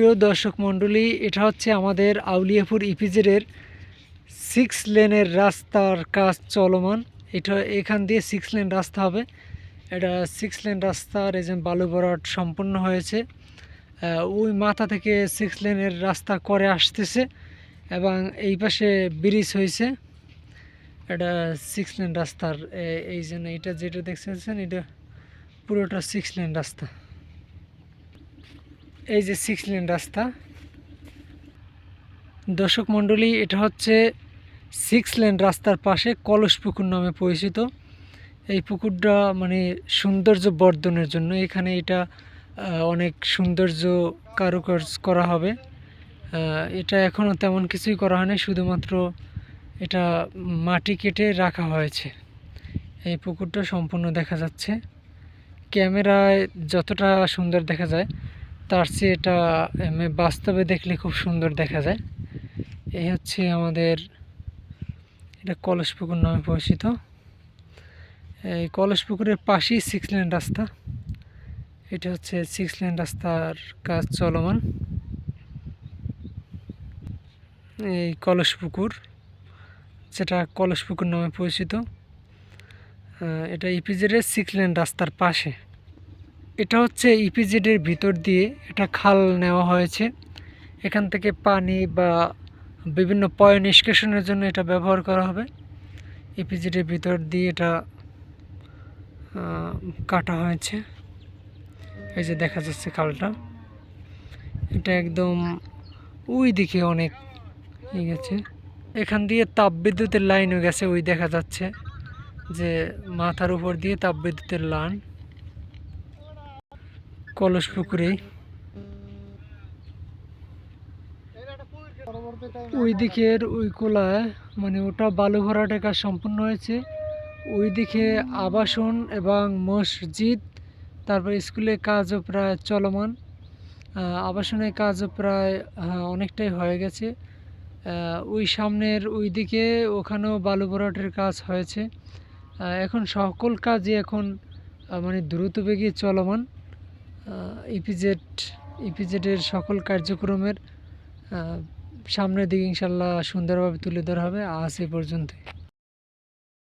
প্রিয় দর্শক মণ্ডলী, এটা হচ্ছে আমাদের আউলিয়াপুর ইপিজেডের সিক্স লেনের রাস্তার কাজ চলমান। এটা এখান দিয়ে সিক্স লেন রাস্তা হবে। এটা সিক্স লেন রাস্তার এই যে বালু ভরাট সম্পূর্ণ হয়েছে। ওই মাথা থেকে সিক্স লেনের রাস্তা করে আসতেছে এবং এই পাশে ব্রিজ হয়েছে। এটা সিক্স লেন রাস্তার এই জন্য এটা যেটা দেখতেছেন এটা পুরোটা সিক্স লেন রাস্তা। এই যে সিক্স লেন রাস্তা। দর্শক মণ্ডলী, এটা হচ্ছে সিক্স লেন রাস্তার পাশে কলস পুকুর নামে পরিচিত। এই পুকুরটা মানে সৌন্দর্য বর্ধনের জন্য এখানে এটা অনেক সৌন্দর্য কারুকার্য করা হবে। এটা এখনও তেমন কিছুই করা হয়নি, শুধুমাত্র এটা মাটি কেটে রাখা হয়েছে। এই পুকুরটা সম্পূর্ণ দেখা যাচ্ছে। ক্যামেরায় যতটা সুন্দর দেখা যায় তার চেয়ে এটা বাস্তবে দেখলে খুব সুন্দর দেখা যায়। এই হচ্ছে আমাদের এটা কলস পুকুর নামে পরিচিত। এই কলস পুকুরের পাশেই সিক্স লেন রাস্তা। এটা হচ্ছে সিক্স লেন রাস্তার কাজ চলমান। এই কলস পুকুর, যেটা কলস পুকুর নামে পরিচিত এটা ইপিজেডের সিক্স লেন রাস্তার পাশে। এটা হচ্ছে ইপিজেডের ভিতর দিয়ে এটা খাল নেওয়া হয়েছে। এখান থেকে পানি বা বিভিন্ন পয় নিষ্কাশনের জন্য এটা ব্যবহার করা হবে। ইপিজেডের ভিতর দিয়ে এটা কাটা হয়েছে। এই যে দেখা যাচ্ছে খালটা। এটা একদম ওই দিকে অনেক ই গেছে। এখান দিয়ে তাপবিদ্যুতের লাইনও গেছে, ওই দেখা যাচ্ছে যে মাথার উপর দিয়ে তাপবিদ্যুতের লাইন। কলস পুকুরেই ওই দিকের ওই কোলায় মানে ওটা বালু ভরাটের কাজ সম্পূর্ণ হয়েছে। ওই দিকে আবাসন এবং মসজিদ, তারপর স্কুলের কাজও প্রায় চলমান। আবাসনের কাজও প্রায় অনেকটাই হয়ে গেছে। ওই সামনের ওই দিকে ওখানেও বালু ভরাটের কাজ হয়েছে। এখন সকল কাজই এখন মানে দ্রুত বেগে চলমান। ইপিজেড ইপিজেডের সকল কার্যক্রমের সামনের দিকে ইনশাল্লাহ সুন্দরভাবে তুলে ধরা হবে। আজ এ পর্যন্তই।